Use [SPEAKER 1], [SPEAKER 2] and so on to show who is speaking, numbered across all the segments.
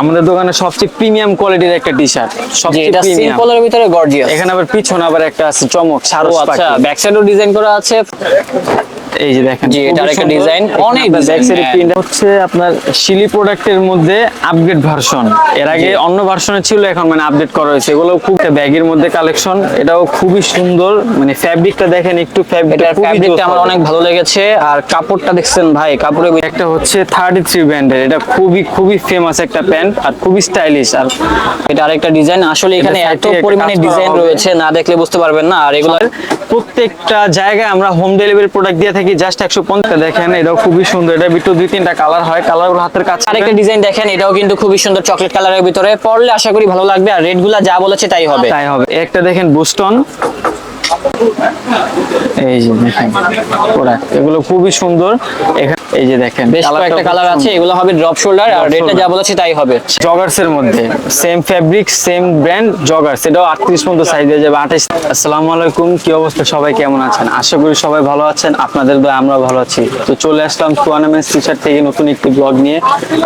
[SPEAKER 1] আমাদের দোকানে সবচেয়ে প্রিমিয়াম কোয়ালিটির একটা টি শার্ট সবচেয়ে
[SPEAKER 2] সিম্পলের ভিতরে গর্জিয়াস
[SPEAKER 1] এখানে আবার পিছনে আবার একটা আছে চমক
[SPEAKER 2] সারো
[SPEAKER 1] সারস
[SPEAKER 2] আচ্ছা ব্যাক সাইডও ডিজাইন করা আছে।
[SPEAKER 1] এই যে দেখেন
[SPEAKER 2] জি, একটা
[SPEAKER 1] সুন্দর।
[SPEAKER 2] অনেক
[SPEAKER 1] এ
[SPEAKER 2] হ্যাঁ।
[SPEAKER 1] হচ্ছে আপনার শিলি প্রোডাক্টের মধ্যে আপগ্রেড ভার্সন এর আগে অন্য ভার্সনে ছিল এখন মানে আপডেট করা হয়েছে। এগুলো খুব ব্যাগের মধ্যে কালেকশন এটাও খুবই সুন্দর। মানে ফ্যাব্রিকটা দেখেন একটু ফ্যাব্রিকটা
[SPEAKER 2] এটার ফ্যাব্রিকটা আমার অনেক ভালো লেগেছে। আর কাপড়টা দেখছেন ভাই কাপড়ের
[SPEAKER 1] একটা হচ্ছে থার্টি থ্রি ব্র্যান্ডের। এটা খুবই খুবই ফেমাস একটা প্যান্ট আর খুবই স্টাইলিশ আর
[SPEAKER 2] এটা আরেকটা ডিজাইন আসলে এখানে এত পরিমাণে ডিজাইন রয়েছে না দেখলে বুঝতে পারবেন না। আর এগুলো
[SPEAKER 1] প্রত্যেকটা জায়গায় আমরা হোম ডেলিভারি প্রোডাক্ট দিয়ে থাকি। জাস্ট একশো পঞ্চাশ দেখেন এটাও খুবই সুন্দর। এটা ভিতরে দুই তিনটা কালার হয় কালারগুলো হাতের কাছে।
[SPEAKER 2] আরেকটা ডিজাইন দেখেন এটাও কিন্তু খুবই সুন্দর চকলেট কালারের ভিতরে। পড়লে আশা করি ভালো লাগবে আর রেডগুলা যা বলেছে তাই হবে।
[SPEAKER 1] তাই হবে। একটা দেখেন বুস্টন এই যে দেখেন প্রোডাক্ট এগুলো খুবই সুন্দর। এই যে দেখেন
[SPEAKER 2] বেশ কয়েকটা কালার আছে এগুলো হবে ড্রপ শোল্ডার আর রেটটা যা বলেছে তাই হবে।
[SPEAKER 1] জগার্স এর মধ্যে same fabric same brand joggers এটাও পর্যন্ত সাইজ হয়ে যাবে আঠাইশ আসসালামু আলাইকুম কি অবস্থা? সবাই কেমন আছেন? আশা করি সবাই ভালো আছেন আপনাদের দয়া আমরা ভালো আছি। তো চলে আসলাম টুর্নামেন্ট টি শার্ট থেকে নতুন একটি ব্লগ নিয়ে।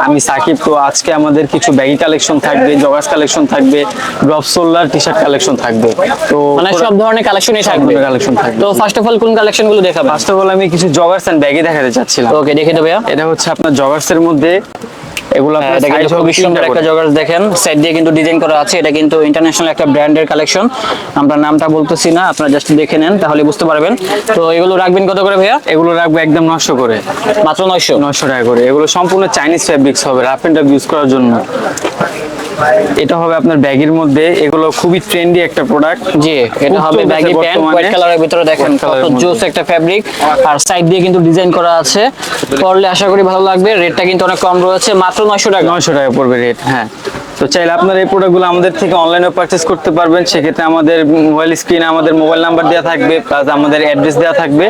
[SPEAKER 1] আমি সাকিব তো আজকে আমাদের কিছু ব্যাগি কালেকশন থাকবে জগার্স কালেকশন থাকবে drop shoulder T shirt collection থাকবে। তো
[SPEAKER 2] মানে সব ধরনের কালেকশনই থাকবে।
[SPEAKER 1] কালেকশন থাকবে।
[SPEAKER 2] তো ফার্স্ট অফ অল কোন কালেকশনগুলো দেখাবো?
[SPEAKER 1] ফার্স্ট অফ অল আমি কিছু জগার্স এন্ড ব্যাগই দেখাতে চাচ্ছিলাম।
[SPEAKER 2] ওকে দেখে দেবো
[SPEAKER 1] এটা হচ্ছে আপনার জগার্স এর মধ্যে এগুলো
[SPEAKER 2] হ্যাঁ, এটা
[SPEAKER 1] হবে
[SPEAKER 2] খুবই সুন্দর
[SPEAKER 1] তিনটা
[SPEAKER 2] একটা
[SPEAKER 1] করে।
[SPEAKER 2] দেখেন। সাইড দিয়ে কিন্তু ডিজাইন করা আছে। এটা কিন্তু ইন্টারন্যাশনাল একটা ব্র্যান্ডের কালেকশন আমরা নামটা বলতেছি না আপনারা জাস্ট দেখে নেন তাহলে বুঝতে পারবেন। তো এগুলো রাখবেন কত করে ভাইয়া?
[SPEAKER 1] এগুলো রাখব একদম নশো করে।
[SPEAKER 2] মাত্র নয়শো?
[SPEAKER 1] নশো টাকা করে। এগুলো সম্পূর্ণ চাইনিজ ফ্যাব্রিক্স হবে রাফ এন্ড ইউজ করার জন্য। এটা হবে আপনার ব্যাগের মধ্যে। এগুলো খুবই ট্রেন্ডি একটা প্রোডাক্ট
[SPEAKER 2] জি এটা হবে ব্যাগি প্যান্ট। হোয়াইট কালারের ভিতরে দেখেন কত জোস একটা ফ্যাব্রিক আর সাইড দিয়ে কিন্তু ডিজাইন করা আছে। পরলে আশা করি ভালো লাগবে। রেটটা কিন্তু অনেক কম রয়েছে। মাত্র নয়শো টাকা।
[SPEAKER 1] নয়শো টাকা পড়বে রেট হ্যাঁ। তো চাইলে আপনার এই প্রোডাক্টগুলো আমাদের থেকে অনলাইনে পারচেস করতে পারবেন। সেক্ষেত্রে আমাদের মোবাইল স্ক্রিনে আমাদের মোবাইল নাম্বার দেওয়া থাকবে প্লাস আমাদের অ্যাড্রেস দেওয়া থাকবে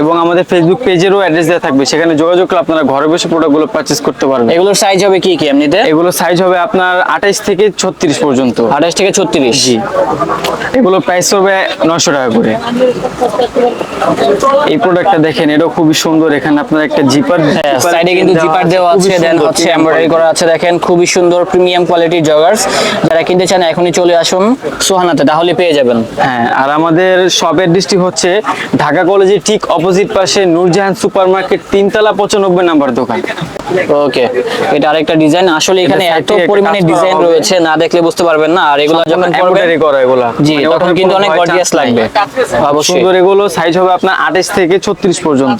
[SPEAKER 1] এবং আমাদের ফেসবুক পেজেরও অ্যাড্রেস দেওয়া থাকবে। সেখানে যোগাযোগ করলে আপনারা ঘরে বসে প্রোডাক্টগুলো পারচেস করতে পারবেন।
[SPEAKER 2] এগুলোর সাইজ হবে কি কি এমনিতে?
[SPEAKER 1] এগুলো সাইজ হবে আপনার আঠাইশ থেকে ছত্রিশ পর্যন্ত।
[SPEAKER 2] আঠাইশ থেকে ছত্রিশ?
[SPEAKER 1] জি। এগুলো প্রাইস হবে নশো টাকা করে। এই প্রোডাক্টটা দেখেন এটাও খুবই সুন্দর। এখানে আপনার একটা জিপার
[SPEAKER 2] সাইডে কিন্তু জিপার দেওয়া আছে দেন হচ্ছে এমব্রয়ডারি করা আছে দেখেন খুবই সুন্দর প্রিমিয়াম কোয়ালিটির জগার্স যারা কিনতে চান এখনই চলে আসুন সোহানাতে তাহলে পেয়ে যাবেন।
[SPEAKER 1] হ্যাঁ আর আমাদের শপের ডিস্ট্রিক্ট হচ্ছে ঢাকা কলেজের ঠিক অপোজিট পাশে নূরজাহান সুপার মার্কেট তিনতলা পঁচানব্বই নাম্বার দোকান।
[SPEAKER 2] ওকে এটা আরেকটা ডিজাইন আসলে এখানে এত
[SPEAKER 1] থেকে
[SPEAKER 2] পরিমাণে ডিজাইন রয়েছে না দেখলে বুঝতে পারবেন না আর এগুলো যখন
[SPEAKER 1] এমব্রয়ডারি করা এগুলা।
[SPEAKER 2] জি তখন কিন্তু অনেক গর্জিয়াস লাগবে। অবশ্যই।
[SPEAKER 1] সুন্দর এগুলো সাইজ হবে আপনার আঠাশ থেকে ছত্রিশ পর্যন্ত।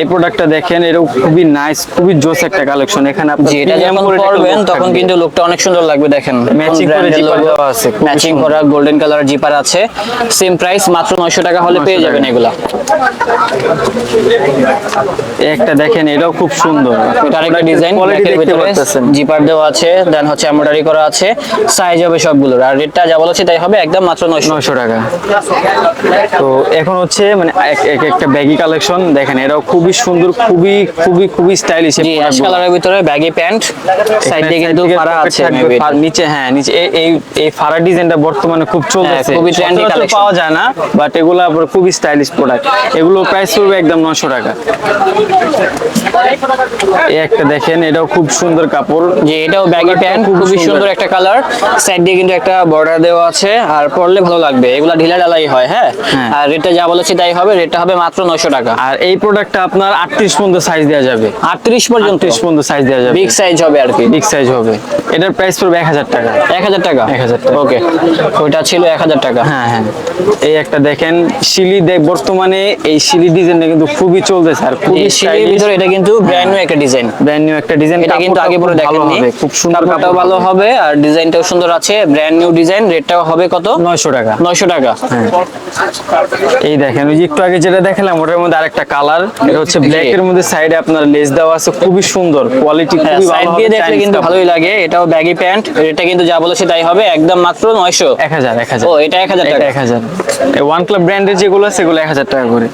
[SPEAKER 1] এই প্রোডাক্টটা দেখেন এটাও খুবই নাইস খুবই জোস একটা কালেকশন এখানে আপনি
[SPEAKER 2] জি এটা যখন পরবেন তখন। কিন্তু লুকটা অনেক সুন্দর লাগবে দেখেন।
[SPEAKER 1] Matching করে zipper দেওয়া আছে,
[SPEAKER 2] ম্যাচিং করা গোল্ডেন কালার জিপার আছে। সেম প্রাইস মাত্র 900 টাকা হলে পেয়ে যাবেন। এগুলা।
[SPEAKER 1] একটা দেখেন এটাও খুব সুন্দর।
[SPEAKER 2] এটা আরেকটা ডিজাইন
[SPEAKER 1] কোয়ালিটি
[SPEAKER 2] ব্ল্যাকের
[SPEAKER 1] দেখতে
[SPEAKER 2] ভিতরে
[SPEAKER 1] পাচ্ছেন
[SPEAKER 2] জিপার দেওয়া আছে দেন হচ্ছে এমব্রয়ডারি করা আছে। সাইজ হবে সবগুলোর। আর রেটটা যা বলেছি তাই হবে একদম মাত্র 900
[SPEAKER 1] নয়শো টাকা। তো এখন হচ্ছে মানে এক- এক একটা ব্যাগি কালেকশন দেখেন এটাও খুবই সুন্দর খুবই খুবই খুবই স্টাইলিশ
[SPEAKER 2] অ্যাশ কালারের ভিতরে ব্যাগি প্যান্ট সাইড দিয়ে কিন্তু ফাড়া আছে
[SPEAKER 1] নিচে হ্যাঁ নিচে এই- এই ফাড়া ডিজাইনটা বর্তমানে খুব চলতেছে।
[SPEAKER 2] হ্যাঁ, খুবই
[SPEAKER 1] সচরাচর
[SPEAKER 2] collection।
[SPEAKER 1] পাওয়া যায় না বাট এগুলো খুবই স্টাইলিশ প্রোডাক্ট এগুলো প্রাইস পড়বে একদম নশো টাকা। এই একটা দেখেন এটাও খুব সুন্দর কাপড়।
[SPEAKER 2] যে এটাও ব্যাগি প্যান্ট খুবই
[SPEAKER 1] সুন্দর।
[SPEAKER 2] একটা কালার সাইড দিয়ে কিন্তু একটা বর্ডার দেওয়া আছে আর পরলে ভালো লাগবে। এগুলা ঢিলা ঢালাই হয় হ্যাঁ?
[SPEAKER 1] হ্যাঁ।
[SPEAKER 2] আর রেটটা যা বলেছি তাই হবে রেটটা হবে মাত্র 900 টাকা।
[SPEAKER 1] আর এই প্রোডাক্টটা আপনার আটত্রিশ পর্যন্ত সাইজ দেওয়া যাবে।
[SPEAKER 2] 38 পর্যন্ত?
[SPEAKER 1] আটত্রিশ পর্যন্ত সাইজ দেওয়া যাবে।
[SPEAKER 2] বিগ সাইজ হবে আর কি।
[SPEAKER 1] বিগ সাইজ হবে। এটার প্রাইস পড়বে এক হাজার টাকা।
[SPEAKER 2] 1000 টাকা?
[SPEAKER 1] 1000 টাকা।
[SPEAKER 2] ওকে ওইটা ছিল 1000 টাকা?
[SPEAKER 1] হ্যাঁ হ্যাঁ। এই একটা দেখেন শিলি বর্তমানে এই শিলি ডিজাইনটা কিন্তু খুবই চলতেছে আর খুবই
[SPEAKER 2] সিঁড়ির ভিতরে এটা কিন্তু ব্র্যান্ড নিউ একটা ডিজাইন
[SPEAKER 1] ব্র্যান্ড নিউ একটা ডিজাইন
[SPEAKER 2] এটা কিন্তু আগে পরে দেখেননি।
[SPEAKER 1] খুব সুন্দর
[SPEAKER 2] কাপড়টাও ভালো হবে আর ডিজাইনটাও সুন্দর আছে। ব্র্যান্ড নিউ ডিজাইন রেটটাও হবে কত?
[SPEAKER 1] 900 টাকা।
[SPEAKER 2] 900 টাকা।
[SPEAKER 1] এই দেখেন ওই যে একটু আগে যেটা দেখালাম ওটার মধ্যে আরেকটা কালার এটা হচ্ছে ব্ল্যাক এর মধ্যে সাইডে আপনার লেস দেওয়া আছে খুবই সুন্দর। কোয়ালিটি
[SPEAKER 2] হ্যাঁ
[SPEAKER 1] খুবই
[SPEAKER 2] সাইড
[SPEAKER 1] ভালো
[SPEAKER 2] দিয়ে
[SPEAKER 1] হবে,
[SPEAKER 2] দেখলে কিন্তু ভালোই লাগে। এটাও ব্যাগি প্যান্ট এটা কিন্তু যা বলেছি তাই হবে একদম মাত্র 900
[SPEAKER 1] এক হাজার এক হাজার।
[SPEAKER 2] ও এটা 1000
[SPEAKER 1] হাজার
[SPEAKER 2] টাকা।
[SPEAKER 1] এক হাজার। ওয়ান ক্লাব ব্র্যান্ডের যেগুলো আছে সেগুলো এক হাজার টাকা করে।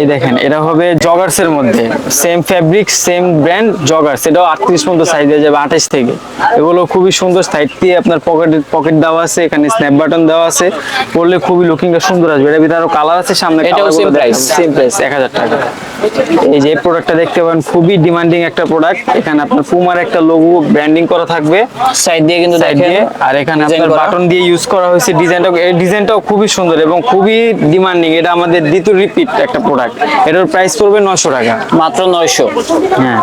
[SPEAKER 1] এই দেখেন এটা হবে জগার্স এর মধ্যে। Same fabric same brand joggers এটাও আটত্রিশ পর্যন্ত সাইজ হয়ে যাবে আঠাশ থেকে। এগুলো খুবই সুন্দর সাইড দিয়ে আপনার পকেট পকেট দেওয়া আছে এখানে স্ন্যাপ বাটন দেওয়া আছে। পরলে খুবই লুকিংটা সুন্দর আসবে। এটার ভিতরে আরও কালার আছে সামনে
[SPEAKER 2] এটাও same price?
[SPEAKER 1] সেম প্রাইস এক হাজার টাকা। এই যে প্রোডাক্টটা দেখতে পাবেন খুবই ডিমান্ডিং একটা প্রোডাক্ট এখানে আপনার পুমার একটা লোগো ব্র্যান্ডিং করা থাকবে।
[SPEAKER 2] সাইড দিয়ে কিন্তু
[SPEAKER 1] সাইড দিয়ে। আর এখানে আপনার বাটন দিয়ে ইউজ করা হয়েছে। ডিজাইনটা এই ডিজাইনটাও খুবই সুন্দর এবং খুবই ডিমান্ডিং এটা আমাদের দ্বিতীয় রিপিট একটা প্রোডাক্ট এটার প্রাইস পড়বে নশো টাকা।
[SPEAKER 2] মাত্র নয়শো।
[SPEAKER 1] হ্যাঁ।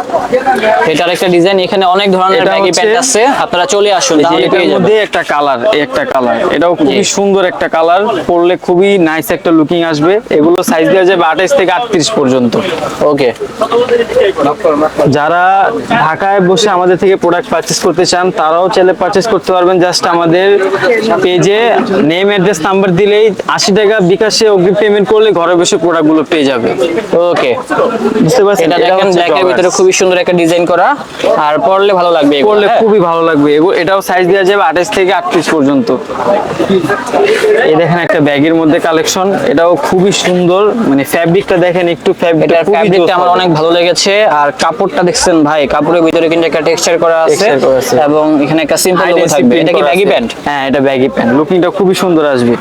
[SPEAKER 2] এটার একটা ডিজাইন এখানে অনেক ধরনের ব্যাগি প্যান্ট আছে। আপনারা চলে আসুন
[SPEAKER 1] এটার মধ্যে একটা কালার একটা কালার এটাও খুবই সুন্দর একটা কালার পরলে খুবই নাইস একটা লুকিং আসবে। এগুলো সাইজ দেওয়া যাবে আঠাইশ থেকে আটত্রিশ পর্যন্ত।
[SPEAKER 2] ওকে।
[SPEAKER 1] যারা ঢাকায় বসে আমাদের থেকে প্রোডাক্ট পারচেস করতে চান তারাও চাইলে পারচেস করতে পারবেন জাস্ট আমাদের পেজে নেম অ্যাড্রেস নাম্বার দিলেই আশি টাকা বিকাশে অগ্রিম পেমেন্ট করলে ঘরে বসে প্রোডাক্টগুলো পেয়ে যাবে।
[SPEAKER 2] ওকে
[SPEAKER 1] বুঝতে পারছেন?
[SPEAKER 2] এটা দেখেন
[SPEAKER 1] হচ্ছে
[SPEAKER 2] ব্ল্যাকের ভিতরে খুবই সুন্দর একটা ডিজাইন করা। আর পরলে ভালো লাগবে
[SPEAKER 1] করলে
[SPEAKER 2] হ্যাঁ?
[SPEAKER 1] খুবই ভালো লাগবে। এটাও সাইজ দেওয়া যাবে আঠাশ থেকে আটত্রিশ পর্যন্ত। এই দেখেন একটা ব্যাগের মধ্যে কালেকশন এটাও খুবই সুন্দর। মানে ফ্যাব্রিকটা দেখেন একটু ফ্যাব্রিক
[SPEAKER 2] এটার ফ্যাব্রিকটা আমার অনেক ভালো লেগেছে। আর কাপড়টা দেখছেন ভাই কাপড়ের ভিতরে কিন্তু একটা টেক্সচার করা আছে।
[SPEAKER 1] করা আছে।
[SPEAKER 2] এবং এখানে একটা সিম্পল লোগো থাকবে। এটা কি ব্যাগি প্যান্ট
[SPEAKER 1] হ্যাঁ এটা ব্যাগি প্যান্ট লুকিংটা খুবই সুন্দর আসবে।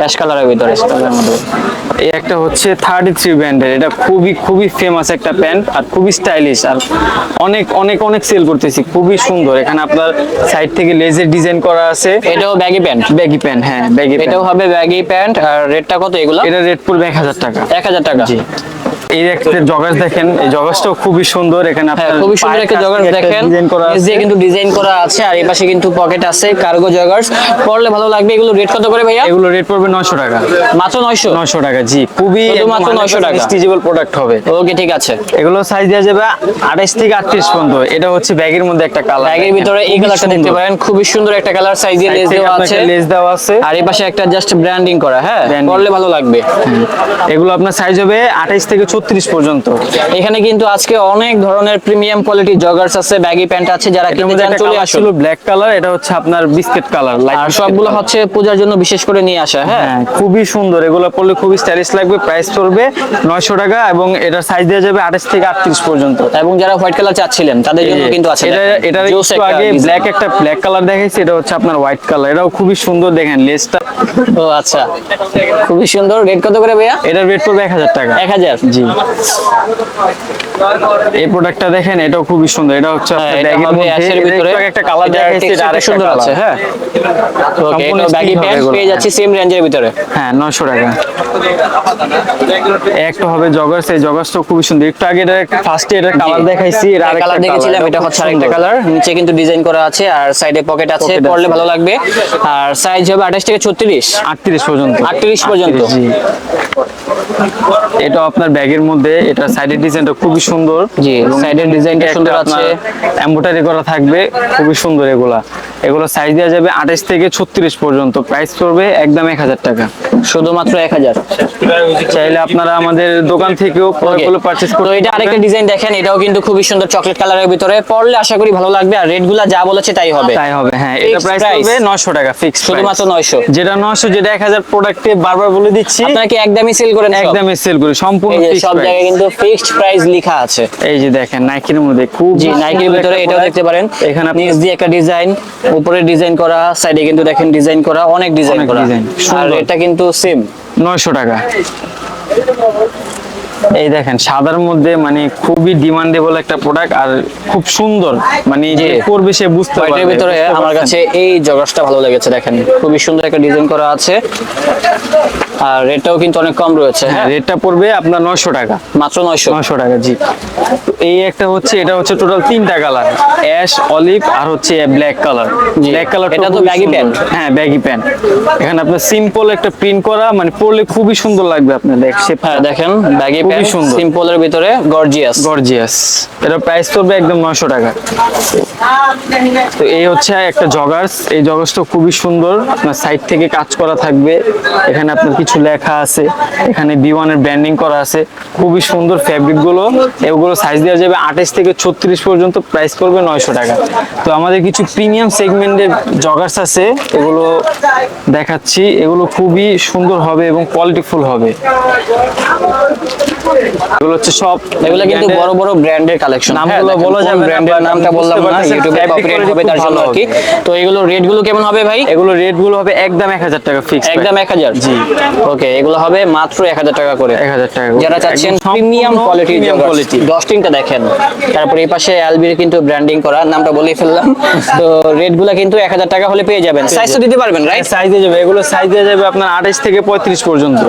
[SPEAKER 2] অ্যাশ কালারের ভিতরে
[SPEAKER 1] এই একটা হচ্ছে থার্টি থ্রি ব্র্যান্ডের এটা খুবই খুবই ফেমাস একটা প্যান্ট আর খুবই স্টাইলিশ আর অনেক অনেক অনেক সেল করতেছি। খুবই সুন্দর। এখানে আপনার সাইড থেকে লেজের ডিজাইন করা আছে।
[SPEAKER 2] এটাও ব্যাগি প্যান্ট
[SPEAKER 1] ব্যাগি প্যান্ট হ্যাঁ ব্যাগি
[SPEAKER 2] এটাও হবে ব্যাগি প্যান্ট আর রেটটা কত এগুলো?
[SPEAKER 1] এটা রেট পড়বে এক হাজার টাকা।
[SPEAKER 2] এক হাজার টাকা?
[SPEAKER 1] জি। এই একটা জগাস দেখেন এই জগাসটাও খুবই সুন্দর। এখানে
[SPEAKER 2] হ্যাঁ
[SPEAKER 1] আপনার
[SPEAKER 2] খুবই সুন্দর একটা দেখেন।
[SPEAKER 1] ডিজাইন করা আছে।
[SPEAKER 2] দিয়ে কিন্তু ডিজাইন করা আছে আর এই পাশে কিন্তু পকেট আছে কার্গো জগার্স পরলে ভালো লাগবে এগুলো রেট কত করে ভাইয়া?
[SPEAKER 1] এগুলো রেট পড়বে নশো টাকা।
[SPEAKER 2] মাত্র নয়শো?
[SPEAKER 1] নশো টাকা জি খুবই
[SPEAKER 2] শুধুমাত্র 900 টাকা।
[SPEAKER 1] স্টিচেবল প্রোডাক্ট হবে।
[SPEAKER 2] ওকে ঠিক আছে।
[SPEAKER 1] এগুলো সাইজ দেওয়া যাবে আঠাইশ থেকে আটত্রিশ পর্যন্ত। এটা হচ্ছে ব্যাগের মধ্যে একটা কালার
[SPEAKER 2] ব্যাগের ভিতরে এই কালারটা দেখতে পারেন খুবই সুন্দর একটা কালার সাইজ দিয়ে লেস দেওয়া আছে।
[SPEAKER 1] লেস দেওয়া আছে।
[SPEAKER 2] আর এই পাশে একটা জাস্ট ব্র্যান্ডিং করা হ্যাঁ? ভালো লাগবে।
[SPEAKER 1] এগুলো আপনার সাইজ হবে আঠাইশ থেকে ছত্রিশ পর্যন্ত।
[SPEAKER 2] এখানে কিন্তু আজকে অনেক ধরনের প্রিমিয়াম কোয়ালিটি জগার্স আছে ব্যাগি প্যান্ট আছে যারা কিনতে চান চলে আসুন।
[SPEAKER 1] ব্ল্যাক কালার এটা হচ্ছে আপনার বিস্কিট কালার
[SPEAKER 2] আর সবগুলো হচ্ছে পূজার জন্য বিশেষ করে নিয়ে আসা হ্যাঁ?
[SPEAKER 1] হ্যাঁ খুবই সুন্দর। এগুলো পড়লে খুবই স্টাইলিশ লাগবে প্রাইস পড়বে নয়শো টাকা এবং এটার সাইজ দেওয়া যাবে আঠাশ থেকে আটত্রিশ পর্যন্ত।
[SPEAKER 2] এবং যারা হোয়াইট কালার চাচ্ছিলেন তাদের জন্য কিন্তু আছে
[SPEAKER 1] এটা
[SPEAKER 2] Juice
[SPEAKER 1] একটু আগে ব্ল্যাক একটা ব্ল্যাক কালার দেখাইছি এটা হচ্ছে আপনার হোয়াইট কালার এটাও খুবই সুন্দর দেখেন লেসটা
[SPEAKER 2] ও আচ্ছা খুবই সুন্দর। রেট কত করে ভাইয়া?
[SPEAKER 1] এটার রেট পড়বে এক হাজার টাকা।
[SPEAKER 2] এক হাজার?
[SPEAKER 1] জি। এই প্রোডাক্টটা দেখেন এটাও খুবই সুন্দর। এটা হচ্ছে
[SPEAKER 2] হ্যাঁ,
[SPEAKER 1] আপনার
[SPEAKER 2] এটা
[SPEAKER 1] ব্যাগের মধ্যে
[SPEAKER 2] ভিতরে।
[SPEAKER 1] একটা কালার দেখাইছি এটা
[SPEAKER 2] texture সুন্দর আছে হ্যাঁ। ওকে এটা ব্যাগি প্যান্ট পেয়ে যাচ্ছি সেম রেঞ্জের ভিতরে।
[SPEAKER 1] হ্যাঁ নশো টাকা। একটা হবে জগার্স এই জগার্সটা খুবই সুন্দর। একটু আগে এটা ফার্স্টে এটা কালার দেখাইছি এর আরেকটা
[SPEAKER 2] কালার দেখেছিলাম এটা হচ্ছে আরেকটা কালার নিচে কিন্তু ডিজাইন করা আছে আর সাইডে পকেট আছে পরলে ভালো লাগবে। আর সাইজ হবে আঠাশ থেকে ছত্রিশ।
[SPEAKER 1] আটত্রিশ পর্যন্ত।
[SPEAKER 2] 38 পর্যন্ত।
[SPEAKER 1] জি। এটা আপনার ব্যাগের মধ্যে এটা সাইডের ডিজাইনটা খুবই সুন্দর
[SPEAKER 2] জি, সাইডের ডিজাইনটা সুন্দর আছে।
[SPEAKER 1] এমব্রয়ডারি করা থাকবে খুবই সুন্দর এগুলা এগুলো সাইজ দেওয়া যাবে আঠাশ থেকে ছত্রিশ পর্যন্ত। প্রাইস পড়বে একদম এক হাজার টাকা।
[SPEAKER 2] শুধুমাত্র এক হাজার।
[SPEAKER 1] চাইলে আপনারা আমাদের দোকান থেকেও পারচেজ
[SPEAKER 2] তো
[SPEAKER 1] করতে
[SPEAKER 2] এটা আরেকটা ডিজাইন দেখেন এটাও কিন্তু খুবই সুন্দর চকলেট কালারের ভিতরে। পরলে আশা করি ভালো লাগবে আর রেটগুলা যা বলেছে তাই হবে।
[SPEAKER 1] তাই হবে হ্যাঁ এটা প্রাইস। পড়বে 900 টাকা ফিক্স
[SPEAKER 2] শুধুমাত্র 900
[SPEAKER 1] যেটা 900 যেটা 1000 প্রোডাক্টে বারবার বলে দিচ্ছি
[SPEAKER 2] আপনারা কি একদমই সেল করেন
[SPEAKER 1] একদমই সেল করি সম্পূর্ণ
[SPEAKER 2] সব জায়গায় কিন্তু ফিক্সড প্রাইস লেখা আছে।
[SPEAKER 1] এই যে দেখেন নাইকির মধ্যে খুব
[SPEAKER 2] জি নাইকির ভিতরে এটাও দেখতে পারেন।
[SPEAKER 1] এখানে আপনি
[SPEAKER 2] দিয়ে একটা ডিজাইন উপরে ডিজাইন করা সাইডে কিন্তু দেখেন ডিজাইন করা অনেক ডিজাইন করা। আর এটা কিন্তু সেম
[SPEAKER 1] 900 টাকা। এই দেখেন সাদার মধ্যে মানে খুবই ডিমান্ডেবল একটা প্রোডাক্ট আর খুব সুন্দর। মানে যে
[SPEAKER 2] করবে
[SPEAKER 1] পরবে সে বুঝতে পারবে।
[SPEAKER 2] এর
[SPEAKER 1] ভিতরে
[SPEAKER 2] আমার কাছে এই জগাসটা ভালো লেগেছে দেখেন। খুবই সুন্দর একটা ডিজাইন করা আছে। আর রেটটাও কিন্তু অনেক কম রয়েছে
[SPEAKER 1] হ্যাঁ
[SPEAKER 2] হ্যাঁ?
[SPEAKER 1] রেটটা পড়বে আপনার 900 টাকা।
[SPEAKER 2] মাত্র নয়শো?
[SPEAKER 1] 900 টাকা জি। তো এই একটা হচ্ছে এটা হচ্ছে টোটাল তিনটা কালার অ্যাশ অলিভ আর হচ্ছে ব্ল্যাক কালার ব্ল্যাক কালার
[SPEAKER 2] এটা তো baggy pant।
[SPEAKER 1] হ্যাঁ ব্যাগি প্যান্ট এখানে আপনার সিম্পল একটা প্রিন্ট করা মানে পরলে খুবই সুন্দর লাগবে আপনার দেখ
[SPEAKER 2] হ্যাঁ দেখেন ব্যাগি প্যান্ট। সিম্পলের ভিতরে গর্জিয়াস
[SPEAKER 1] গর্জিয়াস এটা প্রাইস পড়বে একদম 900 টাকা। তো এই হচ্ছে একটা জগার্স এই জগার্সটা খুবই সুন্দর। আপনার সাইড থেকে কাজ করা থাকবে। এখানে আপনার কিছু লেখা আছে। এখানে বি ওয়ানের ব্র্যান্ডিং করা আছে। খুবই সুন্দর ফ্যাব্রিকগুলো। এগুলো সাইজ দেওয়া যাবে আঠাশ থেকে ছত্রিশ পর্যন্ত। প্রাইস পড়বে নয়শো টাকা। তো আমাদের কিছু প্রিমিয়াম সেগমেন্টের জগার্স আছে। এগুলো দেখাচ্ছি। এগুলো খুবই সুন্দর হবে এবং কোয়ালিটিফুল হবে। এগুলো হচ্ছে সব
[SPEAKER 2] এগুলো কিন্তু বড় বড় ব্র্যান্ডের কালেকশন
[SPEAKER 1] নামগুলো বলা যাবে
[SPEAKER 2] ব্র্যান্ডের নামটা বললাম না ইউটিউবে কপিরাইট হবে তার জন্য আর কি। তো এগুলো রেটগুলো কেমন হবে ভাই?
[SPEAKER 1] এগুলো রেটগুলো হবে একদম এক হাজার টাকা ফিক্স
[SPEAKER 2] একদম এক হাজার?
[SPEAKER 1] জি।
[SPEAKER 2] ওকে এগুলো হবে মাত্র এক হাজার টাকা করে। যারা চাচ্ছেন প্রিমিয়াম কোয়ালিটির কোয়ালিটি
[SPEAKER 1] quality।
[SPEAKER 2] দেখেন। তারপরে এই পাশে কিন্তু ব্র্যান্ডিং করা নামটা বলেই ফেললাম। তো রেটগুলো কিন্তু এক হাজার টাকা হলে পেয়ে যাবেন। সাইজ তো দিতে পারবেন রাইট
[SPEAKER 1] সাইজ দিয়ে যাবে এগুলো সাইজ দিয়ে যাবে আপনার আঠাশ থেকে পঁয়ত্রিশ পর্যন্ত।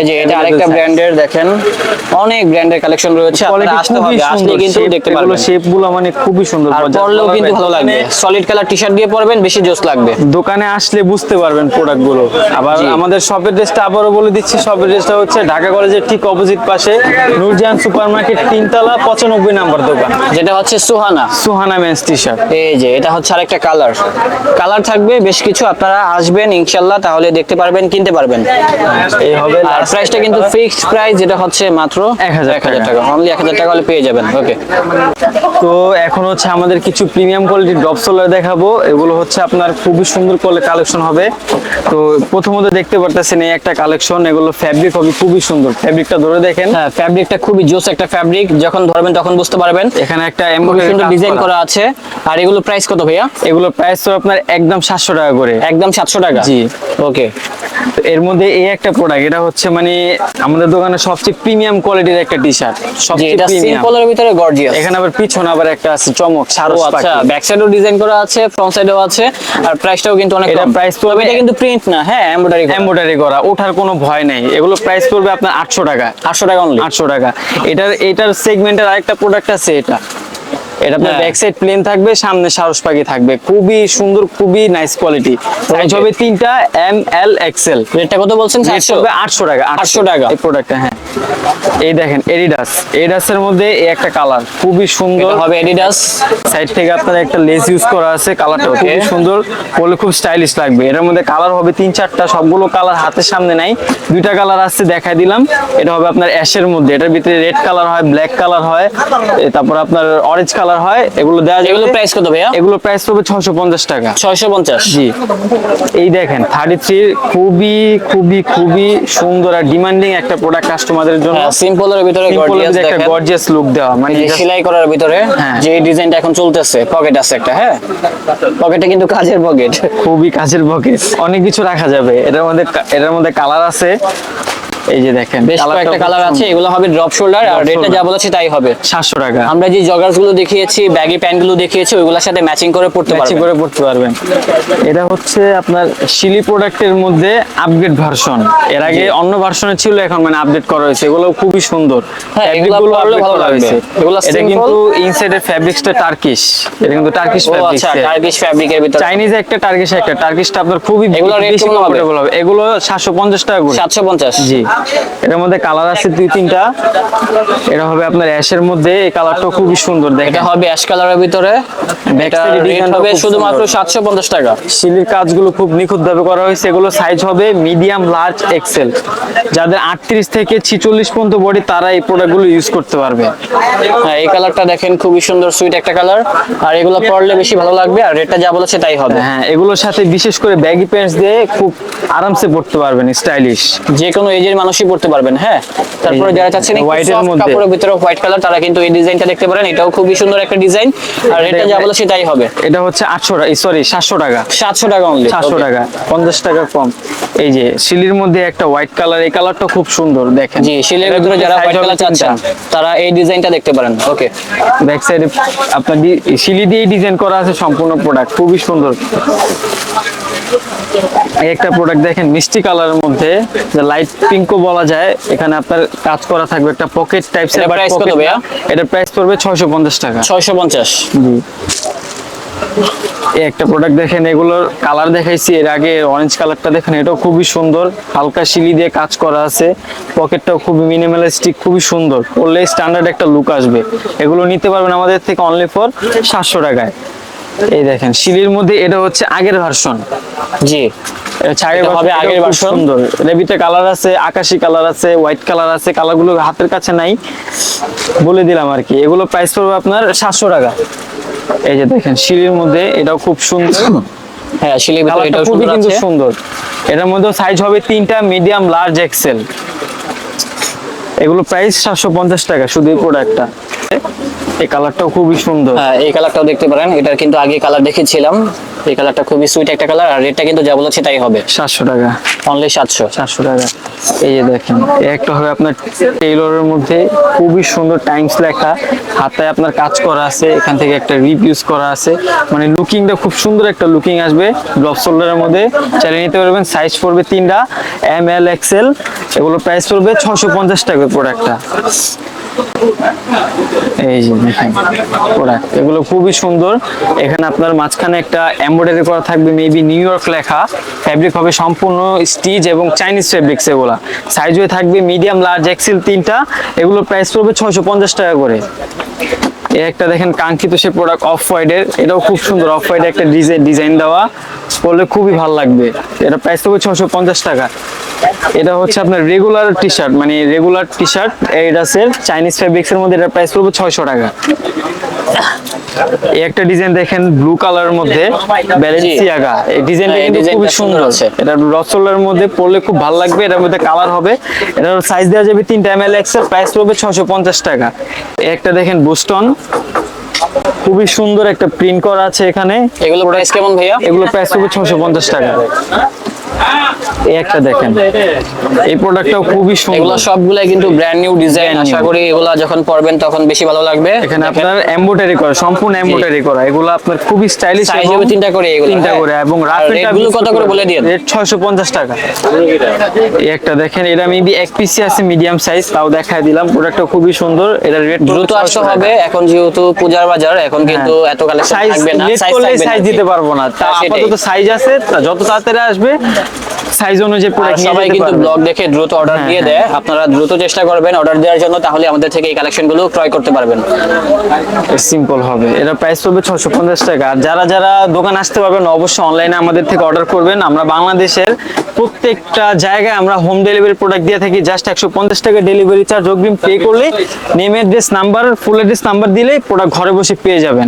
[SPEAKER 2] এই যে এটা আরেকটা ব্র্যান্ডের দেখেন অনেক ব্র্যান্ডের কালেকশন রয়েছে আসতে হবে আসলে কিন্তু দেখতে পারবেন।
[SPEAKER 1] মানে খুবই সুন্দর
[SPEAKER 2] আর পরলেও কিন্তু ভালো লাগবে। সলিড কালার টি শার্ট দিয়ে পরবেন বেশি জোস লাগবে।
[SPEAKER 1] দোকানে আসলে বুঝতে পারবেন প্রোডাক্টগুলো। আবার আমাদের শপের ড্রেসটা আবারও বলে দিচ্ছি শপের ড্রেসটা হচ্ছে ঢাকা কলেজের ঠিক অপোজিট পাশে নূরজাহান সুপার মার্কেট তিনতলা পঁচানব্বই নাম্বার দোকান।
[SPEAKER 2] যেটা হচ্ছে Suhana.
[SPEAKER 1] Suhana men's T shirt
[SPEAKER 2] এই যে এটা হচ্ছে আরেকটা কালার কালার থাকবে বেশ কিছু আপনারা আসবেন ইনশাল্লাহ তাহলে দেখতে পারবেন কিনতে পারবেন।
[SPEAKER 1] এই হবে
[SPEAKER 2] আর প্রাইসটা কিন্তু ফিক্সড প্রাইস যেটা হচ্ছে মাত্র
[SPEAKER 1] 1000
[SPEAKER 2] এক হাজার টাকা। অনলি এক হাজার টাকা হলে পেয়ে যাবেন ওকে
[SPEAKER 1] তো এখন হচ্ছে আমাদের কিছু প্রিমিয়াম কোয়ালিটির ড্রপ সোলার দেখাবো। এগুলো হচ্ছে আপনার খুবই সুন্দর করে কালেকশন হবে। তো প্রথমত দেখতে পারতেছেন এই একটা কালেকশন এগুলো ফ্যাব্রিক হবে খুবই সুন্দর। ফ্যাব্রিকটা ধরে দেখেন।
[SPEAKER 2] হ্যাঁ ফ্যাব্রিকটা খুবই জোস একটা ফ্যাব্রিক যখন ধরবেন তখন বুঝতে পারবেন।
[SPEAKER 1] এখানে একটা
[SPEAKER 2] সুন্দর ডিজাইন করা। আছে। আর এগুলো প্রাইস কত ভাইয়া?
[SPEAKER 1] এগুলো প্রাইস তো আপনার একদম সাতশো টাকা করে।
[SPEAKER 2] একদম সাতশো টাকা।
[SPEAKER 1] জি।
[SPEAKER 2] ওকে।
[SPEAKER 1] এর মধ্যে এই একটা প্রোডাক্ট এটা হচ্ছে মানে আমাদের দোকানে সবচেয়ে প্রিমিয়াম কোয়ালিটির একটা টি শার্ট সবচেয়ে
[SPEAKER 2] সিম্পলের ভিতরে গর্জিয়াস
[SPEAKER 1] এখানে আবার পিছনে আবার একটা আছে চমক সারস
[SPEAKER 2] আচ্ছা ব্যাক সাইডেও ডিজাইন করা আছে ফ্রন্ট সাইডেও আছে আর প্রাইসটাও কিন্তু অনেক
[SPEAKER 1] এটা
[SPEAKER 2] তবে
[SPEAKER 1] পড়বে-
[SPEAKER 2] এটা কিন্তু প্রিন্ট না হ্যাঁ এমব্রয়ডারি
[SPEAKER 1] এমব্রয়ডারি করা ওঠার কোনো ভয় নেই। এগুলো প্রাইস পড়বে আপনার আটশো টাকা।
[SPEAKER 2] 800 টাকা অনলি
[SPEAKER 1] আটশো টাকা। এটার এটার সেগমেন্টের আরেকটা প্রোডাক্ট আছে এটা। এটা আপনার
[SPEAKER 2] হ্যাঁ।
[SPEAKER 1] ব্যাক সাইড প্লেন থাকবে সামনে সারস পাখি থাকবে। খুবই সুন্দর খুবই নাইস কোয়ালিটি সাইজ হবে তিনটা এম এল এক্সেল
[SPEAKER 2] রেটটা কত বলছেন?
[SPEAKER 1] রেট
[SPEAKER 2] 700
[SPEAKER 1] পড়বে আটশো টাকা
[SPEAKER 2] 800 টাকা।
[SPEAKER 1] এই প্রোডাক্টটা হ্যাঁ। এই দেখেন এডিডাস এডিডাসের মধ্যে এই একটা কালার খুবই সুন্দর।
[SPEAKER 2] হবে অ্যাডিডাস
[SPEAKER 1] সাইড থেকে আপনার একটা লেস ইউজ করা আছে কালারটা খুবই সুন্দর। বলে খুব স্টাইলিশ লাগবে। এটার মধ্যে কালার হবে তিন চারটা সবগুলো কালার হাতের সামনে নাই। দুইটা কালার আসছে দেখাই দিলাম। এটা হবে আপনার অ্যাশের মধ্যে। এটার ভিতরে রেড কালার হয় ব্ল্যাক কালার হয়। তারপর আপনার অরেঞ্জ কালার হয় এগুলো দেওয়া
[SPEAKER 2] এগুলো প্রাইস কত ভাইয়া?
[SPEAKER 1] এগুলো প্রাইস ছশো পঞ্চাশ টাকা।
[SPEAKER 2] 650
[SPEAKER 1] জি। এই দেখেন থার্টি থ্রি খুবই খুবই খুবই সুন্দর আর ডিমান্ডিং একটা প্রোডাক্ট কাস্টমারদের জন্য।
[SPEAKER 2] হ্যাঁ সিম্পলের ভিতরে গর্জিয়াস
[SPEAKER 1] একটা
[SPEAKER 2] দেখেন।
[SPEAKER 1] গর্জিয়াস লুক দেওয়া মানে
[SPEAKER 2] সেলাই করার ভিতরে
[SPEAKER 1] হ্যাঁ।
[SPEAKER 2] যে ডিজাইনটা এখন চলতেছে পকেট আছে একটা হ্যাঁ? পকেটে কিন্তু কাজের পকেট
[SPEAKER 1] খুবই কাজের পকেট অনেক কিছু রাখা যাবে। এটার মধ্যে এটার মধ্যে কালার আছে। এই যে দেখেন
[SPEAKER 2] বেশ কয়েকটা কালার আছে এগুলো হবে ড্রপ শোল্ডার আর রেটটা যা বলেছি তাই হবে।
[SPEAKER 1] সাতশো টাকা।
[SPEAKER 2] আমরা যে জগার্সগুলো দেখিয়েছি ব্যাগি প্যান্টগুলো দেখিয়েছি ওইগুলোর সাথে ম্যাচিং করে পড়তে
[SPEAKER 1] ম্যাচিং করে পড়তে পারবেন। এটা হচ্ছে আপনার শিলি প্রোডাক্টের মধ্যে আপগ্রেড ভার্সন এর আগে অন্য ভার্সনে ছিল এখন মানে আপডেট করা হয়েছে। এগুলো খুবই সুন্দর।
[SPEAKER 2] হ্যাঁ, এগুলো ভালো লাগবে। এগুলো
[SPEAKER 1] এটা কিন্তু ইনসাইডের ফ্যাব্রিক্সটা টার্কিশ এটা কিন্তু টার্কিশ
[SPEAKER 2] ও
[SPEAKER 1] ফ্যাব্রিক্স
[SPEAKER 2] আচ্ছা টার্কিশ ফ্যাব্রিকের ভিতরে।
[SPEAKER 1] চাইনিজ একটা টার্কিশ একটা। টার্কিশটা আপনার খুবই
[SPEAKER 2] এগুলো
[SPEAKER 1] বেশি
[SPEAKER 2] কেমন হবে?
[SPEAKER 1] এগুলো সাতশো পঞ্চাশ টাকা করে।
[SPEAKER 2] 750
[SPEAKER 1] জি। এটার মধ্যে কালার আছে দুই তিনটা। এটা হবে আপনার অ্যাশের মধ্যে। এই কালারটা খুবই সুন্দর দেখেন।
[SPEAKER 2] এটা হবে অ্যাশ কালারের ভিতরে। এটা রেট হবে শুধুমাত্র 750 টাকা।
[SPEAKER 1] শিলির কাজগুলো খুব নিখুঁত ভাবে করা হয়েছে। এগুলো সাইজ হবে মিডিয়াম লার্জ এক্সেল যাদের আটত্রিশ থেকে ছিচল্লিশ পর্যন্ত বডি তারা এই প্রোডাক্টগুলো ইউজ করতে পারবে।
[SPEAKER 2] হ্যাঁ এই কালারটা দেখেন খুবই সুন্দর সুইট একটা কালার আর এগুলো পরলে বেশি ভালো লাগবে আর রেটটা যা বলেছে তাই হবে।
[SPEAKER 1] হ্যাঁ এগুলোর সাথে বিশেষ করে ব্যাগি প্যান্টস দিয়ে খুব আরামসে পড়তে পারবেন স্টাইলিশ
[SPEAKER 2] যে কোনো এজের মানুষই পড়তে পারবেন হ্যাঁ? তারপরে যারা চাচ্ছেন। কাপড়ের ভিতরে হোয়াইট কালার তারা কিন্তু এই ডিজাইনটা দেখতে পারেন। এটাও খুবই সুন্দর একটা ডিজাইন আর এটা যা বলেছে তাই হবে।
[SPEAKER 1] এটা হচ্ছে আটশো টাকা সরি সাতশো টাকা।
[SPEAKER 2] 700 টাকা অনলি
[SPEAKER 1] সাতশো টাকা পঞ্চাশ টাকা কম। এই যে শিলির মধ্যে একটা হোয়াইট কালার এই কালারটা খুব সুন্দর দেখেন।
[SPEAKER 2] জি শিলের ভিতরে যারা হোয়াইট কালার চাচ্ছেন তারা এই ডিজাইনটা দেখতে পারেন ওকে
[SPEAKER 1] ব্যাক সাইডে আপনার শিলি দিয়ে ডিজাইন করা আছে সম্পূর্ণ প্রোডাক্ট খুবই সুন্দর। একটা প্রোডাক্ট দেখেন মিষ্টি কালারের মধ্যে লাইট পিঙ্কও বলা যায় এখানে আপনার কাজ করা থাকবে একটা পকেট টাইপস
[SPEAKER 2] এটার price কত ভাইয়া?
[SPEAKER 1] এটা প্রাইস পড়বে ছয়শো পঞ্চাশ টাকা।
[SPEAKER 2] 650
[SPEAKER 1] জি। এই একটা প্রোডাক্ট দেখেন এগুলোর কালার দেখাইছি এর আগে অরেঞ্জ কালারটা দেখেন এটাও খুবই সুন্দর হালকা শিলি দিয়ে কাজ করা আছে পকেটটাও খুবই মিনিমালিস্টিক খুবই সুন্দর পরলে স্ট্যান্ডার্ড একটা লুক আসবে। এগুলো নিতে পারবেন আমাদের থেকে অনলি ফর সাতশো টাকায়। এই দেখেন শিলির মধ্যে এটা হচ্ছে আগের ভার্সন
[SPEAKER 2] জি।
[SPEAKER 1] ছাগের
[SPEAKER 2] এটা হবে আগের
[SPEAKER 1] এটাও সুন্দর। এর কালার আছে আকাশি কালার আছে হোয়াইট কালার আছে কালারগুলো হাতের কাছে নাই। বলে দিলাম আর কি এগুলো প্রাইস পড়বে আপনার সাতশো টাকা। এই যে দেখেন সিঁড়ির মধ্যে এটাও খুব সুন্দর।
[SPEAKER 2] হ্যাঁ শিলি ভিতরে এটাও সুন্দর
[SPEAKER 1] কিন্তু সুন্দর। এটার মধ্যে সাইজ হবে তিনটা মিডিয়াম লার্জ এক্সেল এগুলো প্রাইস সাতশো পঞ্চাশ টাকা শুধু এই প্রোডাক্টটা এই কালারটাও খুবই সুন্দর।
[SPEAKER 2] হ্যাঁ এই কালারটাও দেখতে পারেন। এটার কিন্তু আগে কালার দেখেছিলাম। এই কালারটা খুবই সুইট একটা কালার আর রেটটা কিন্তু যা বলেছে তাই হবে।
[SPEAKER 1] সাতশো টাকা।
[SPEAKER 2] অনলি সাতশো।
[SPEAKER 1] চারশো টাকা। এই যে দেখেন একটা হবে আপনার টেইলরের মধ্যে খুবই সুন্দর টাইমস লেখা। হাতে আপনার কাজ করা আছে এখান থেকে একটা রিপ ইউজ করা আছে। মানে লুকিংটা খুব সুন্দর একটা লুকিং আসবে ড্রপ শোল্ডারের মধ্যে। চালিয়ে নিতে পারবেন সাইজ পড়বে তিনটা এম এল এক্সেল এগুলো প্রাইস পড়বে ছশো পঞ্চাশ টাকা প্রোডাক্টটা এই যে দেখেন প্রোডাক্ট এগুলো খুবই সুন্দর। এখানে আপনার মাঝখানে একটা এমব্রয়ডারি করা থাকবে মেবি নিউ ইয়র্ক লেখা। ফ্যাব্রিক হবে সম্পূর্ণ স্টিচ এবং চাইনিজ ফ্যাব্রিক্স এগুলা। সাইজ হয়ে থাকবে মিডিয়াম লার্জ এক্সেল তিনটা। এগুলো প্রাইস পড়বে ছয়শো পঞ্চাশ টাকা করে। এই একটা দেখেন কাঙ্ক্ষিত সে প্রোডাক্ট অফ হোয়াইটের এটাও খুব সুন্দর অফ হোয়াইট একটা ডিজাইন ডিজাইন দেওয়া। পরলে খুবই ভালো লাগবে। এটা প্রাইস পড়বে ছশো পঞ্চাশ টাকা। এটা হচ্ছে আপনার রেগুলার টি শার্ট মানে রেগুলার টি শার্ট এডাসের চাইনিজ ফেব্রিক্স এর মধ্যে এটা প্রাইস পড়বে ছয়শো টাকা। এই একটা ডিজাইন দেখেন ব্লু কালারের মধ্যে ব্যালেন্সিয়াগা এই ডিজাইনটা
[SPEAKER 2] হ্যাঁ,
[SPEAKER 1] কিন্তু
[SPEAKER 2] ডিজাইনটা
[SPEAKER 1] সুন্দর। এটা রসলের মধ্যে পরলে খুব ভালো লাগবে এটার মধ্যে কালার হবে। এটার সাইজ দেওয়া যাবে তিনটা এম এল এক্সেল প্রাইস পড়বে ছশো পঞ্চাশ টাকা। একটা দেখেন বুস্টন খুবই সুন্দর একটা প্রিন্ট করা আছে এখানে।
[SPEAKER 2] এগুলো প্রাইস কেমন ভাইয়া?
[SPEAKER 1] এগুলো প্রাইস পড়বে ছশো পঞ্চাশ টাকা। এই একটা দেখেন। এই প্রোডাক্টটাও খুবই
[SPEAKER 2] এগুলো সবগুলাই কিন্তু ব্র্যান্ড নিউ ডিজাইন আশা করি এগুলা যখন পরবেন তখন বেশি ভালো লাগবে।
[SPEAKER 1] এখানে আপনার এমব্রয়ডারি করা সম্পূর্ণ এমব্রয়ডারি করা। এগুলো আপনার খুবই স্টাইলিশ
[SPEAKER 2] সাইজ হবে তিনটা করে এগুলো।
[SPEAKER 1] তিনটা করে এবং রাফ
[SPEAKER 2] রেটগুলো কত করে বলে
[SPEAKER 1] রেট 650 টাকা। এই একটা দেখেন এটা মেবি এক পিসি আছে মিডিয়াম সাইজ তাও দেখায় দিলাম। প্রোডাক্টটা খুবই সুন্দর। এটা রেট
[SPEAKER 2] দ্রুত আসতে হবে। এখন যেহেতু পূজার বাজার এখন কিন্তু এত কালেকশন
[SPEAKER 1] সাইজ
[SPEAKER 2] থাকবে না। সাইজ
[SPEAKER 1] দিতে পারব না। তা
[SPEAKER 2] হ্যাঁ,
[SPEAKER 1] আপাতত সাইজ আছে যত তাড়াতাড়ি আসবে সাইজ অনুযায়ী প্রোডাক্ট নিয়ে
[SPEAKER 2] সবাই কিন্তু ব্লগ দেখে দ্রুত অর্ডার
[SPEAKER 1] হ্যাঁ,
[SPEAKER 2] দিয়ে দেয়। আপনারা দ্রুত চেষ্টা করবেন অর্ডার দেওয়ার জন্য তাহলে আমাদের থেকে এই কালেকশনগুলো ক্রয় করতে পারবেন।
[SPEAKER 1] সিম্পল হবে। এটা প্রাইস ছশো পঞ্চাশ টাকা। আর যারা যারা দোকান আসতে পারবেন অবশ্যই অনলাইনে আমাদের থেকে অর্ডার করবেন। আমরা বাংলাদেশের প্রত্যেকটা জায়গায় আমরা হোম ডেলিভারি প্রোডাক্ট দিয়ে থাকি। জাস্ট একশো পঞ্চাশ টাকা ডেলিভারি চার্জ অগ্রিম পে করলে name address number full address number দিলেই প্রোডাক্ট ঘরে বসে পেয়ে যাবেন।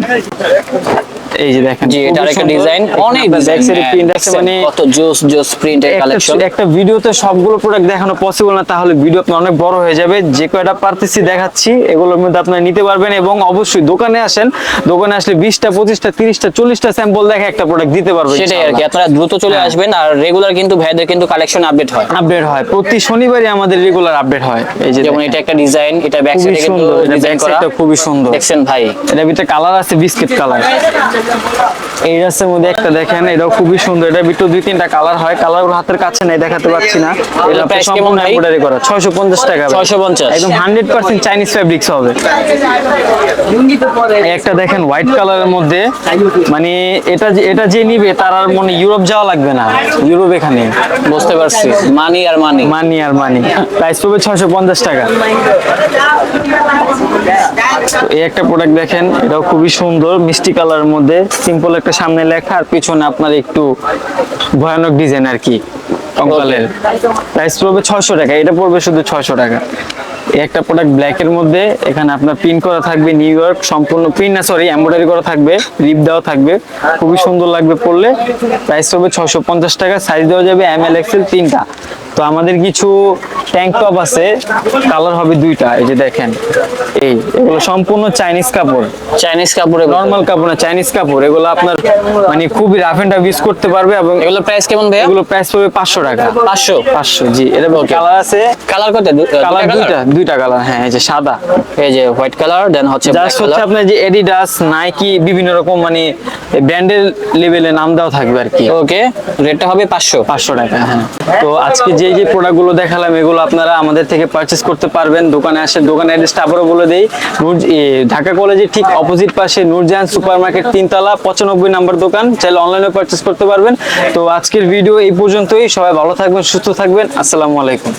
[SPEAKER 1] এই যে দেখেন
[SPEAKER 2] জি এটা একটা ডিজাইন অনেক
[SPEAKER 1] side এ print আছে মানে
[SPEAKER 2] কত জোস জোস প্রিন্টের কালেকশন
[SPEAKER 1] একটা ভিডিওতে সবগুলো প্রোডাক্ট দেখানো পসিবল না তাহলে ভিডিও আপনার অনেক বড় হয়ে যাবে। যে কয়টা পারতেছি দেখাচ্ছি এগুলোর মধ্যে আপনারা নিতে পারবেন এবং অবশ্যই দোকানে আসেন। দোকানে আসলে বিশটা পঁচিশটা তিরিশটা চল্লিশটা স্যাম্পল দেখে একটা প্রোডাক্ট দিতে পারবেন
[SPEAKER 2] সেটাই আর কি আপনারা দ্রুত চলে
[SPEAKER 1] হ্যাঁ।
[SPEAKER 2] আসবেন আর রেগুলার কিন্তু ভাইদের কিন্তু কালেকশন আপডেট হয়।
[SPEAKER 1] আপডেট হয়। প্রতি শনিবারই আমাদের রেগুলার আপডেট হয়। এই যে
[SPEAKER 2] যেমন এটা একটা ডিজাইন এটা ব্যাক সাইডে কিন্তু ডিজাইন করা।
[SPEAKER 1] খুবই সুন্দর।
[SPEAKER 2] দেখছেন ভাই।
[SPEAKER 1] এটার ভিতরে কালার আছে বিস্কিট কালার এই রাস্তার মধ্যে একটা দেখেন এটাও খুবই সুন্দর। এটার ভিতরে দুই তিনটা কালার হয়। কালার হাতের কাছে নাই দেখাতে পারছি না। এটা সম্পূর্ণ এমব্রয়ডারি করা। 650 টাকা ভাই।
[SPEAKER 2] 650
[SPEAKER 1] একদম 100% চাইনিজ ফেব্রিক্স হবে। একটা দেখেন হোয়াইট কালারের মধ্যে মানে এটা এটা যে নিবে তার আর মনে ইউরোপ যাওয়া লাগবে না। ইউরোপ এখানে।
[SPEAKER 2] বুঝতে পারছি। মানি আর মানি।
[SPEAKER 1] মানি আর মানি। প্রাইস পড়বে 650 টাকা। এই একটা প্রোডাক্ট দেখেন এটাও খুবই সুন্দর মিষ্টি কালারের মধ্যে। সিম্পল একটা সামনে লেখা আর পিছনে আপনার একটু ভয়ানক ডিজাইন আর কি কঙ্কালের প্রাইস পড়বে ছশো টাকা এটা পড়বে শুধু ছশো টাকা। একটা প্রোডাক্ট ব্ল্যাক এর মধ্যে এখানে আপনার প্রিন্ট করা থাকবে নিউ ইয়র্ক সম্পূর্ণ প্রিন্ট না সরি এমব্রয়ডারি করা থাকবে রিপ দেওয়া থাকবে খুবই সুন্দর লাগবে পড়লে প্রাইস পড়বে ছয়শো পঞ্চাশ টাকা সাইজ দেওয়া যাবে এম এল এক্সেল তিনটা। তো আমাদের কিছু ট্যাঙ্ক টপ আছে কালার হবে দুইটা এই যে দেখেন এই এগুলো সম্পূর্ণ চাইনিজ কাপড়।
[SPEAKER 2] চাইনিজ কাপড়ে
[SPEAKER 1] নর্মাল কাপড় না চাইনিজ কাপড় এগুলো আপনার মানে খুবই রাফ এন্ড ইউজ করতে পারবে এবং
[SPEAKER 2] এগুলো প্রাইস কেমন ভাইয়া?
[SPEAKER 1] এগুলো প্রাইস হবে পাঁচশো টাকা।
[SPEAKER 2] পাঁচশো।
[SPEAKER 1] পাঁচশো জি এটা. কালার আছে।
[SPEAKER 2] কালার কত?
[SPEAKER 1] কালার দুইটা দুইটা কালার হ্যাঁ এই যে সাদা
[SPEAKER 2] এই যে হোয়াইট কালার দেন হচ্ছে
[SPEAKER 1] জাস্ট হচ্ছে আপনার যে এডিডাস নাইকি বিভিন্ন রকম মানে ব্র্যান্ডের লেভেলে নাম দেওয়া থাকবে আর কি
[SPEAKER 2] ওকে রেটটা হবে পাঁচশো।
[SPEAKER 1] পাঁচশো টাকা হ্যাঁ। তো আজকে যে যে প্রোডাক্টগুলো দেখালাম এগুলো আপনারা আমাদের থেকে পারচেস করতে পারবেন। দোকানে আসে দোকানের অ্যাড্রেসটা আবারও বলে দেই। নূর ঢাকা কলেজের ঠিক অপোজিট পাশে নূরজাহান সুপার মার্কেট তিনতলা পঁচানব্বই নাম্বার দোকান। চাইলে অনলাইনে পারচেস করতে পারবেন। তো আজকের ভিডিও এই পর্যন্তই। সবাই ভালো থাকবেন সুস্থ থাকবেন। আসসালামু আলাইকুম।